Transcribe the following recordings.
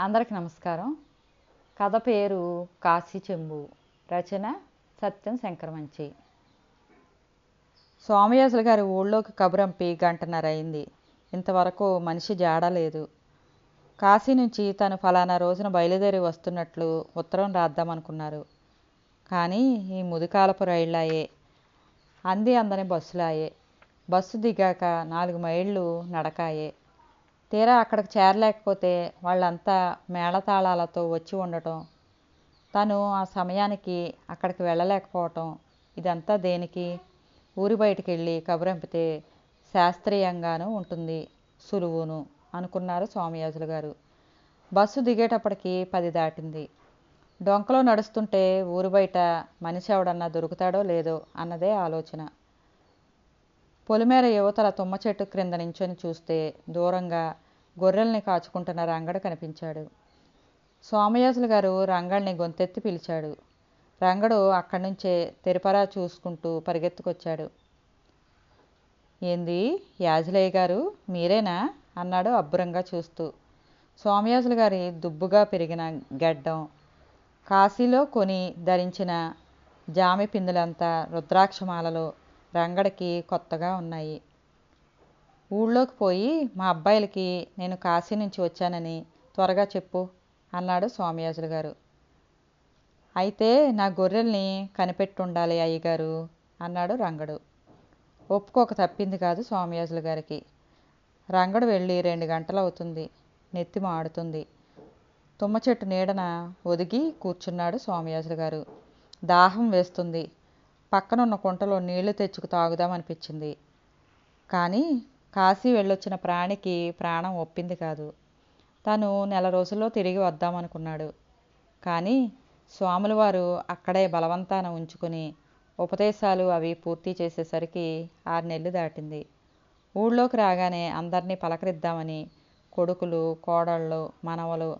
అందరికి నమస్కారం. కథ పేరు కాశీ చెంబు. రచన సత్యం శంకరమంచి. సోమయాజుల గారి ఊళ్ళోకి కబురంపి గంటన్నర అయింది. ఇంతవరకు మనిషి జాడలేదు కాశీ నుంచి తను ఫలానా రోజున బయలుదేరి వస్తున్నట్లు ఉత్తరం రాద్దామనుకున్నారు. కానీ ఈ ముదుకాలపు రైళ్ళాయే అంది అందని బస్సులాయే. బస్సు దిగాక నాలుగు మైళ్ళు నడకాయే. తీరా అక్కడికి చేరలేకపోతే వాళ్ళంతా మేళతాళాలతో వచ్చి ఉండటం తను ఆ సమయానికి అక్కడికి వెళ్ళలేకపోవటం ఇదంతా దేనికి? ఊరి బయటికి వెళ్ళి కబురంపితే శాస్త్రీయంగాను ఉంటుంది సులువును అనుకున్నారు స్వామియాజులు గారు. బస్సు దిగేటప్పటికి పది దాటింది. డొంకలో నడుస్తుంటే ఊరు బయట మనిషి ఎవడన్నా దొరుకుతాడో లేదో అన్నదే ఆలోచన. పొలిమేర యువతల తుమ్మ చెట్టు క్రింద నించొని చూస్తే దూరంగా గొర్రెల్ని కాచుకుంటున్న రంగడు కనిపించాడు. సోమయాజులు గారు రంగడిని గొంతెత్తి పిలిచాడు. రంగడు అక్కడి నుంచే తెరిపరా చూసుకుంటూ పరిగెత్తుకొచ్చాడు. ఏంది యాజలయ్య గారు మీరేనా? అన్నాడు అబ్బురంగా చూస్తూ. సోమయాజులు గారి దుబ్బుగా పెరిగిన గడ్డం కాశీలో కొని ధరించిన జామి పిందులంతా రుద్రాక్షమాలలో రంగడికి కొత్తగా ఉన్నాయి. ఊళ్ళోకి పోయి మా అబ్బాయిలకి నేను కాశీ నుంచి వచ్చానని త్వరగా చెప్పు అన్నాడు స్వామియాజులు గారు. అయితే నా గొర్రెల్ని కనిపెట్టుండాలి అయ్యగారు అన్నాడు రంగడు. ఒప్పుకోక తప్పింది కాదు స్వామియాజులు గారికి. రంగడు వెళ్ళి రెండు గంటలు అవుతుంది నెత్తి మాడుతుంది. తుమ్మ చెట్టు నీడన ఒదిగి కూర్చున్నాడు స్వామియాజులు గారు. దాహం వేస్తుంది. పక్కనున్న కుంటలో నీళ్ళు తెచ్చుకు తాగుదామనిపించింది కానీ కాశీ వెళ్ళొచ్చిన ప్రాణికి ప్రాణం ఒప్పింది కాదు. తను నెల రోజుల్లో తిరిగి వద్దామనుకున్నాడు కానీ స్వాముల వారు అక్కడే బలవంతాన ఉంచుకుని ఉపదేశాలు అవి పూర్తి చేసేసరికి ఆరు నెలలు దాటింది. ఊళ్ళోకి రాగానే అందరినీ పలకరిద్దామని కొడుకులు కోడళ్ళు మనవలు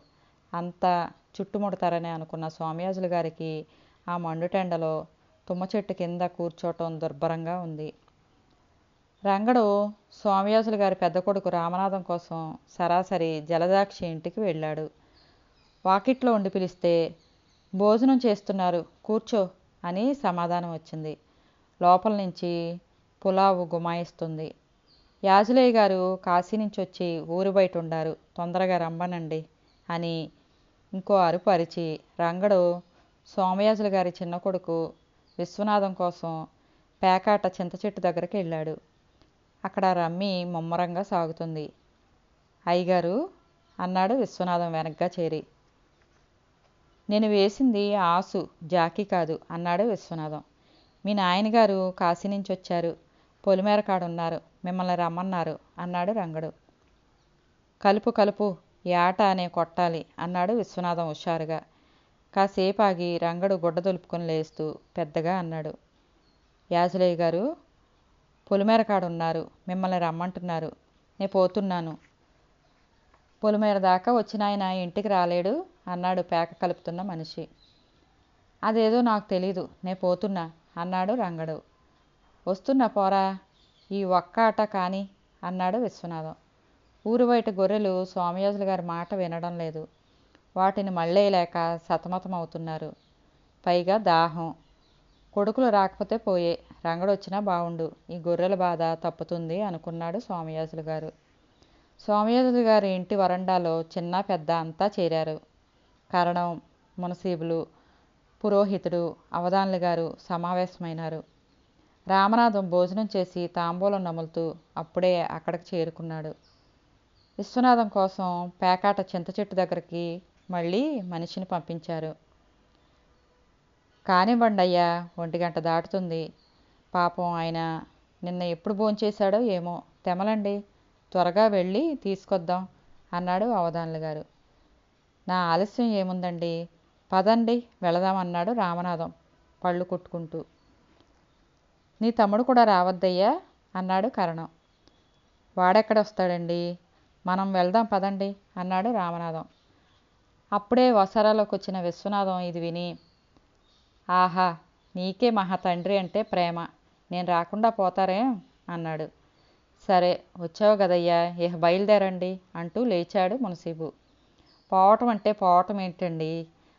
అంతా చుట్టుముడతారని అనుకున్న సోమయాజులు గారికి ఆ మండుటెండలో తుమ్మ చెట్టు కింద కూర్చోవటం దుర్భరంగా ఉంది. రంగడు స్వామియాసులు గారి పెద్ద కొడుకు రామనాథం కోసం సరాసరి జలదాక్షి ఇంటికి వెళ్ళాడు. వాకిట్లో ఉండి పిలిస్తే భోజనం చేస్తున్నారు కూర్చో అని సమాధానం వచ్చింది. లోపల నుంచి పులావు గుమాయిస్తుంది. యాజులయ్య గారు కాశీ నుంచి వచ్చి ఊరు బయట ఉండారు. తొందరగా రమ్మనండి అని ఇంకో అరుపు అరిచి రంగడు సోమయాజుల గారి చిన్న కొడుకు విశ్వనాథం కోసం పేకాట చింత చెట్టు దగ్గరికి వెళ్ళాడు. అక్కడ రమ్మి ముమ్మరంగా సాగుతుంది. అయ్యగారు అన్నాడు విశ్వనాథం వెనక్గా చేరి. నేను వేసింది ఆసు జాకీ కాదు అన్నాడు విశ్వనాథం. మీ నాయనగారు కాశీ నుంచి వచ్చారు. పొలిమేర కాడున్నారు మిమ్మల్ని రమ్మన్నారు అన్నాడు రంగడు. కలుపు కలుపు ఏట అనే కొట్టాలి అన్నాడు విశ్వనాథం హుషారుగా. కాసేపు ఆగి రంగడు గుడ్డ దులుపుకొని లేస్తూ పెద్దగా అన్నాడు. యాజలయ్య గారు పొలిమేర కాడున్నారు మిమ్మల్ని రమ్మంటున్నారు. నేను పోతున్నాను. పొలిమేర దాకా వచ్చిన ఆయన ఇంటికి రాలేడు అన్నాడు పేక కలుపుతున్న మనిషి. అదేదో నాకు తెలీదు నే పోతున్నా అన్నాడు రంగడు. వస్తున్నా పోరా ఈ ఒక్క ఆట కానీ అన్నాడు విశ్వనాథం. ఊరు బయట గొర్రెలు సోమయాజుల గారి మాట వినడం లేదు. వాటిని మళ్ళేయలేక సతమతం అవుతున్నారు పైగా దాహం. కొడుకులు రాకపోతే పోయే. రంగడొచ్చినా బావుండు. ఈ గొర్రెల బాధ తప్పుతుంది అనుకున్నాడు సోమయాజులు గారు. సోమయాజులు గారి ఇంటి వరండాలో చిన్న పెద్ద అంతా చేరారు. కరణం మునసీబులు పురోహితుడు అవధానులు గారు సమావేశమైనారు. రామనాథం భోజనం చేసి తాంబూలం నములుతూ అప్పుడే అక్కడికి చేరుకున్నాడు. విశ్వనాథం కోసం పేకాట చింత చెట్టు దగ్గరికి మళ్ళీ మనిషిని పంపించారు. కానివ్వండి అయ్యా ఒంటి గంట దాటుతుంది. పాపం ఆయన నిన్న ఎప్పుడు భోంచేశాడో ఏమో తెమలండి. త్వరగా వెళ్ళి తీసుకొద్దాం అన్నాడు అవధానులు గారు. నా ఆలస్యం ఏముందండి? పదండి వెళదామన్నాడు రామనాథం పళ్ళు కొట్టుకుంటూ. నీ తమ్ముడు కూడా రావద్దయ్యా అన్నాడు కరణం. వాడెక్కడ వస్తాడండి? మనం వెళ్దాం పదండి అన్నాడు రామనాథం. అప్పుడే వసారాలోకి వచ్చిన విశ్వనాథం ఇది విని ఆహా నీకే మహా తండ్రి అంటే ప్రేమ. నేను రాకుండా పోతారే అన్నాడు. సరే వచ్చావు కదయ్యా ఇహ బయలుదేరండి అంటూ లేచాడు మునసీబు. పోవటం అంటే పోవటం ఏంటండి?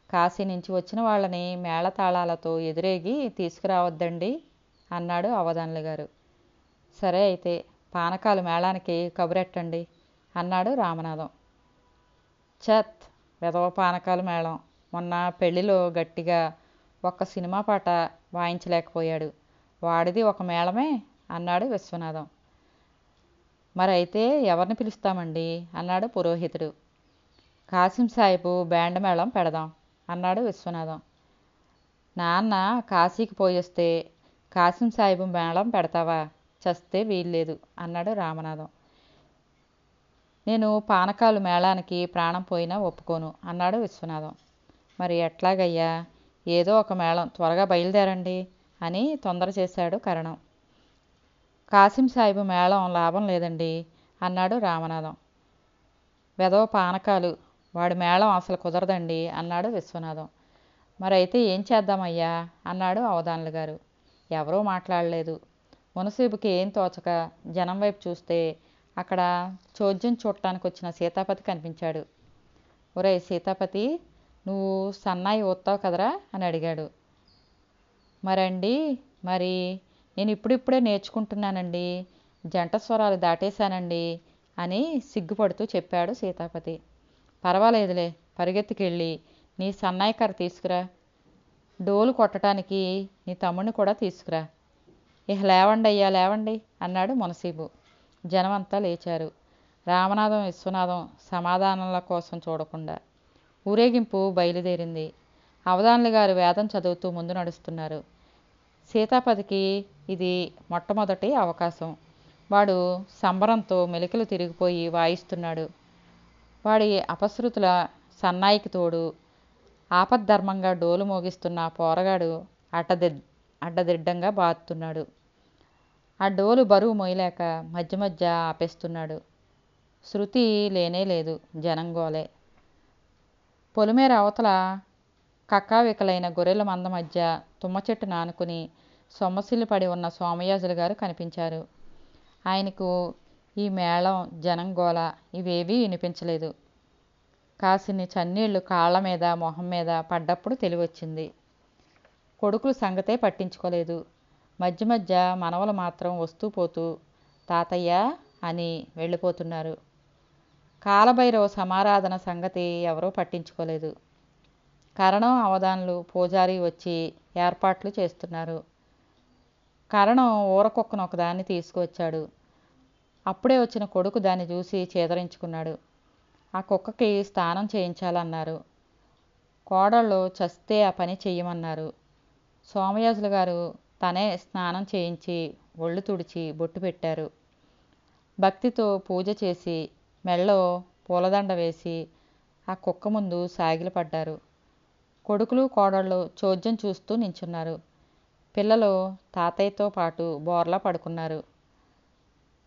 కాశీ నుంచి వచ్చిన వాళ్ళని మేళతాళాలతో ఎదురేగి తీసుకురావద్దండి అన్నాడు అవధానులు గారు. సరే అయితే పానకాలు మేళానికి కబురెట్టండి అన్నాడు రామనాథం. చత్ వెధవ పానకాలు మేళం. మొన్న పెళ్ళిలో గట్టిగా ఒక్క సినిమా పాట వాయించలేకపోయాడు. వాడిది ఒక మేళమే అన్నాడు విశ్వనాథం. మరి అయితే ఎవరిని పిలుస్తామండి? అన్నాడు పురోహితుడు. కాసిం సాహిబు బ్యాండ్ మేళం పెడదాం అన్నాడు విశ్వనాథం. నాన్న కాశీకి పోయొస్తే కాసిం సాహిబు మేళం పెడతావా? చస్తే వీల్లేదు అన్నాడు రామనాథం. నేను పానకాలు మేళానికి ప్రాణం పోయినా ఒప్పుకోను అన్నాడు విశ్వనాథం. మరి ఎట్లాగయ్యా? ఏదో ఒక మేళం త్వరగా బయలుదేరండి అని తొందర చేశాడు కరణం. కాసిం సాహిబు మేళం లాభం లేదండి అన్నాడు రామనాథం. వెదవ పానకాలు వాడి మేళం అసలు కుదరదండి అన్నాడు విశ్వనాథం. మరైతే ఏం చేద్దామయ్యా? అన్నాడు అవధానులు గారు. ఎవరూ మాట్లాడలేదు. మునసీబుకి ఏం తోచక జనం వైపు చూస్తే అక్కడ చోద్యం చూడటానికి వచ్చిన సీతాపతి కనిపించాడు. ఒరే సీతాపతి నువ్వు సన్నాయి ఊస్తావు కదరా? అని అడిగాడు. మరండి మరి నేను ఇప్పుడిప్పుడే నేర్చుకుంటున్నానండి జంట స్వరాలు దాటేశానండి అని సిగ్గుపడుతూ చెప్పాడు సీతాపతి. పర్వాలేదులే పరిగెత్తుకెళ్ళి నీ సన్నాయి కర్ర తీసుకురా. డోలు కొట్టడానికి నీ తమ్ముడిని కూడా తీసుకురా. ఇహ లేవండి అయ్యా లేవండి అన్నాడు మునసీబు. జనమంతా లేచారు. రామనాథం విశ్వనాథం సమాధానాల కోసం చూడకుండా ఊరేగింపు బయలుదేరింది. అవధానులు గారు వేదం చదువుతూ ముందు నడుస్తున్నారు. సీతాపతికి ఇది మొట్టమొదటి అవకాశం. వాడు సంబరంతో మెలికలు తిరిగిపోయి వాయిస్తున్నాడు. వాడి అపశృతుల సన్నాయికి తోడు ఆపద్ధర్మంగా డోలు మోగిస్తున్న పోరగాడు అడ్డది అడ్డదిడ్డంగా బాదుతున్నాడు. ఆ డోలు బరువు మోయలేక మధ్య మధ్య ఆపేస్తున్నాడు. శృతి లేనే లేదు జనంగోలే పొలిమేర అవతల కక్కావికలైన గొర్రెల మంద మధ్య తుమ్మ చెట్టు నానుకుని సొమ్మసిల్లు పడి ఉన్న సోమయాజులు గారు కనిపించారు. ఆయనకు ఈ మేళం జనంగోల ఇవేవీ వినిపించలేదు. కాసిని చన్నీళ్ళు కాళ్ళ మీద మొహం మీద పడ్డప్పుడు తెలివచ్చింది. కొడుకులు సంగతే పట్టించుకోలేదు. మధ్య మధ్య మనవలు మాత్రం వస్తూ పోతూ తాతయ్య అని వెళ్ళిపోతున్నారు. కాలభైరవ సమారాధన సంగతి ఎవరూ పట్టించుకోలేదు. కరణం అవధానులు పూజారి వచ్చి ఏర్పాట్లు చేస్తున్నారు. కరణం ఊరకొక్కను ఒకదాన్ని తీసుకువచ్చాడు. అప్పుడే వచ్చిన కొడుకు దాన్ని చూసి చేదరించుకున్నాడు. ఆ కుక్కకి స్నానం చేయించాలన్నారు. కోడళ్ళు చస్తే ఆ పని చెయ్యమన్నారు. సోమయాజులు గారు తనే స్నానం చేయించి ఒళ్ళు తుడిచి బొట్టు పెట్టారు. భక్తితో పూజ చేసి మెళ్ళో పూలదండ వేసి ఆ కుక్క ముందు సాగిలపడ్డారు కొడుకులు కోడళ్ళు చోద్యం చూస్తూ నించున్నారు. పిల్లలు తాతయ్యతో పాటు బోర్లా పడుకున్నారు.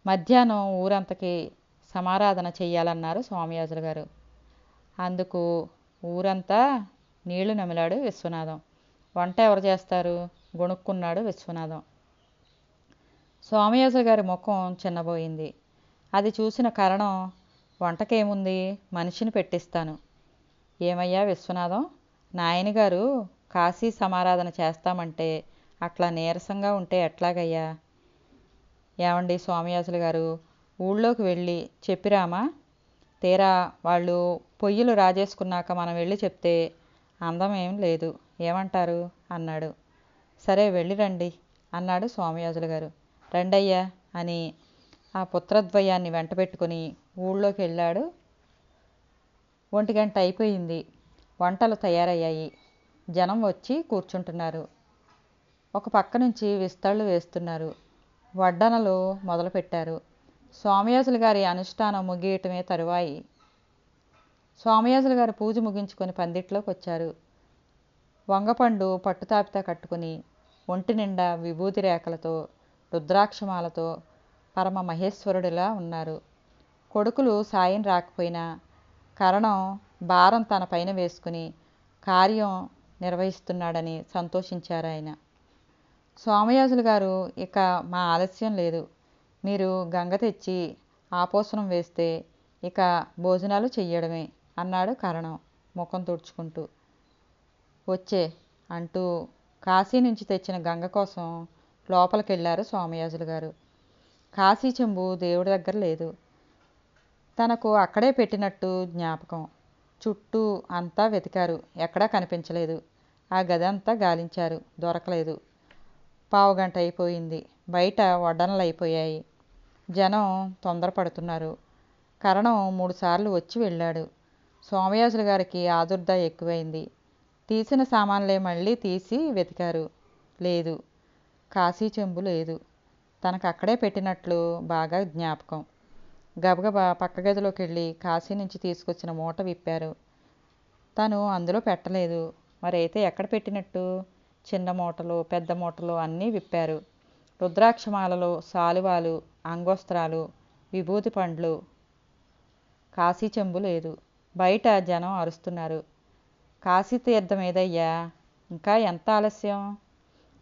మధ్యాహ్నం ఊరంతకి సమారాధన చెయ్యాలన్నారు స్వామియాజులు గారు అందుకు ఊరంతా నీళ్ళు నమిలాడు విశ్వనాథం. వంట ఎవరు చేస్తారు? గొణుక్కున్నాడు విశ్వనాథం. సోమయాజులు గారి ముఖం చిన్నబోయింది. అది చూసిన కరణం వంటకేముంది? మనిషిని పెట్టిస్తాను. ఏమయ్యా విశ్వనాథం? నాయనగారు కాశీ సమారాధన చేస్తామంటే అట్లా నీరసంగా ఉంటే ఎట్లాగయ్యా? ఏమండి సోమయాజులు గారు ఊళ్ళోకి వెళ్ళి చెప్పిరామా? తీరా వాళ్ళు పొయ్యిలు రాజేసుకున్నాక మనం వెళ్ళి చెప్తే అందం ఏం లేదు. ఏమంటారు? అన్నాడు. సరే వెళ్ళి రండి అన్నాడు సోమయాజులు గారు. రండయ్యా అని ఆ పుత్రద్వయాన్ని వెంటబెట్టుకుని ఊళ్ళోకి వెళ్ళాడు. ఒంటి గంట అయిపోయింది. వంటలు తయారయ్యాయి. జనం వచ్చి కూర్చుంటున్నారు. ఒక పక్క నుంచి విస్తళ్ళు వేస్తున్నారు. వడ్డనలు మొదలుపెట్టారు. సోమయాజులు గారి అనుష్ఠానం ముగియటమే తరువాయి. సోమయాజులు గారు పూజ ముగించుకొని పందిట్లోకి వచ్చారు వంగపండు పట్టుతాపిత కట్టుకుని ఒంటి నిండా విభూతి రేఖలతో రుద్రాక్షమాలతో పరమ మహేశ్వరుడిలా ఉన్నారు. కొడుకులు సాయం రాకపోయినా కరణం భారం తన పైన వేసుకుని కార్యం నిర్వహిస్తున్నాడని సంతోషించారు ఆయన. సోమయాజులు గారు ఇక మా ఆలస్యం లేదు. మీరు గంగ తెచ్చి ఆపోసనం వేస్తే ఇక భోజనాలు చెయ్యడమే అన్నాడు కరణం ముఖం తుడుచుకుంటూ. వచ్చే అంటూ కాశీ నుంచి తెచ్చిన గంగ కోసం లోపలికి వెళ్ళారు సోమయాజులు గారు. కాశీ చెంబు దేవుడి దగ్గర లేదు. తనకు అక్కడే పెట్టినట్టు జ్ఞాపకం. చుట్టూ అంతా వెతికారు. ఎక్కడా కనిపించలేదు. ఆ గది అంతా గాలించారు. దొరకలేదు. పావుగంట అయిపోయింది. బయట వడ్డనలు అయిపోయాయి జనం తొందరపడుతున్నారు. కరణం మూడుసార్లు వచ్చి వెళ్ళాడు. సోమయాజుల గారికి ఆదుర్ద ఎక్కువైంది. తీసిన సామాన్లే మళ్ళీ తీసి వెతికారు. లేదు కాశీ చెంబు లేదు. తనకు అక్కడే పెట్టినట్లు బాగా జ్ఞాపకం. గబగబా పక్క గదిలోకి వెళ్ళి కాశీ నుంచి తీసుకొచ్చిన మూట విప్పారు. తను అందులో పెట్టలేదు. మరైతే ఎక్కడ పెట్టినట్టు? చిన్న మూటలు పెద్ద మూటలు అన్నీ విప్పారు. రుద్రాక్షమాలలు సాలువాలు అంగోస్త్రాలు విభూతి పండ్లు. కాశీ చెంబు లేదు. బయట జనం అరుస్తున్నారు. కాశీ తీర్థం ఏదయ్యా? ఇంకా ఎంత ఆలస్యం?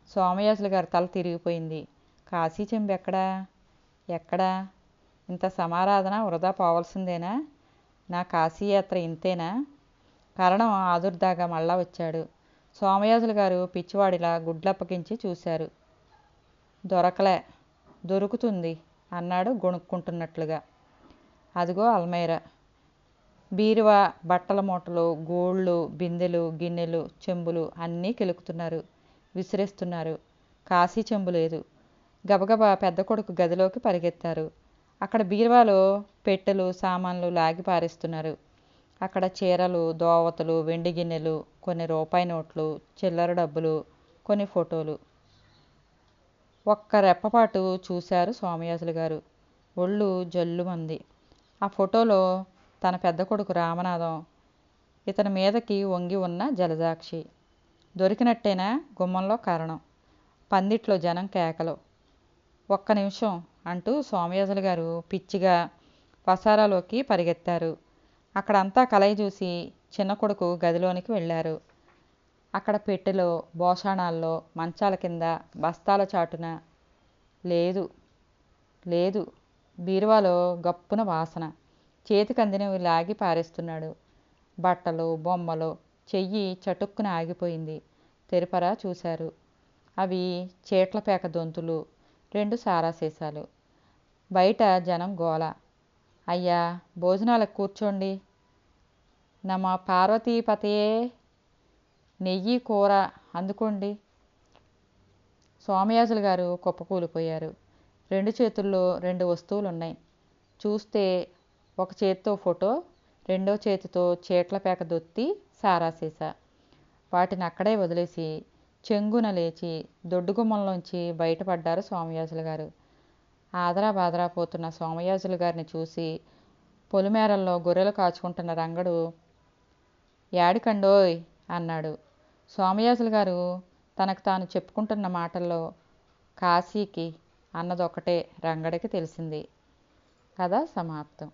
సోమయాసులు గారి తల తిరిగిపోయింది. కాశీ చెంబు ఎక్కడా? ఎక్కడా? ఇంత సమారాధన వృధా పోవలసిందేనా? నా కాశీయాత్ర ఇంతేనా? కరణం ఆదుర్దాగా మళ్ళా వచ్చాడు. సోమయాజులు గారు పిచ్చివాడిలా గుడ్లప్పగించి చూశారు. దొరకలే దొరుకుతుంది అన్నాడు గొణుక్కుంటున్నట్లుగా. అదిగో అల్మైరా. బీరువా బట్టల మూటలు గోళ్ళు బిందెలు గిన్నెలు చెంబులు అన్నీ కెలుకుతున్నారు. విసిరేస్తున్నారు. కాశీ చెంబు లేదు. గబగబా పెద్ద కొడుకు గదిలోకి పరిగెత్తారు. అక్కడ బీరువాలో పెట్టెలు సామాన్లు లాగి పారేస్తున్నారు. అక్కడ చీరలు దోవతలు వెండి గిన్నెలు కొన్ని రూపాయి నోట్లు చిల్లర డబ్బులు కొన్ని ఫోటోలు. ఒక్క రెప్పపాటు చూశారు సోమయాజులు గారు. ఒళ్ళు జల్లుమంది. ఆ ఫోటోలో తన పెద్ద కొడుకు రామనాథం ఇతని మీదకి వంగి ఉన్న జలజాక్షి దొరికినట్టేనా గుమ్మంలో కారణం. పందిట్లో జనం కేకలు. ఒక్క నిమిషం అంటూ సోమయాజులు గారు పిచ్చిగా వసారాలోకి పరిగెత్తారు. అక్కడంతా కలయి చూసి చిన్న కొడుకు గదిలోనికి వెళ్ళారు. అక్కడ పెట్టెలో భోషాణాల్లో మంచాల కింద బస్తాల చాటున లేదు లేదు బీరువాలో గప్పున వాసన. చేతికి అందినవి లాగి పారేస్తున్నాడు. బట్టలు బొమ్మలు చెయ్యి చటుక్కున ఆగిపోయింది. తెరిపరా చూశారు. అవి చీట్లపేక దొంతులు రెండు సారా సీసాలు బయట జనం గోల. అయ్యా భోజనాలకు కూర్చోండి. నమ పార్వతీపతయే నెయ్యి కూర అందుకోండి. సోమయాజులు గారు కుప్పకూలిపోయారు. రెండు చేతుల్లో రెండు వస్తువులు ఉన్నాయి చూస్తే ఒక చేతితో ఫోటో రెండో చేతితో చీట్ల పేక దొత్తి సారా సీసా. వాటిని అక్కడే వదిలేసి చెంగున లేచి దొడ్డుగుమ్మంలోంచి బయటపడ్డారు సోమయాజులు గారు. ఆదరా బాదరా పోతున్న సోమయాజులు గారిని చూసి పొలిమేరల్లో గొర్రెలు కాచుకుంటున్న రంగడు యాడికండోయ్ అన్నాడు. సోమయాజులు గారు తనకు తాను చెప్పుకుంటున్న మాటల్లో కాశీకి అన్నదొక్కటే రంగడికి తెలిసింది. కథ సమాప్తం.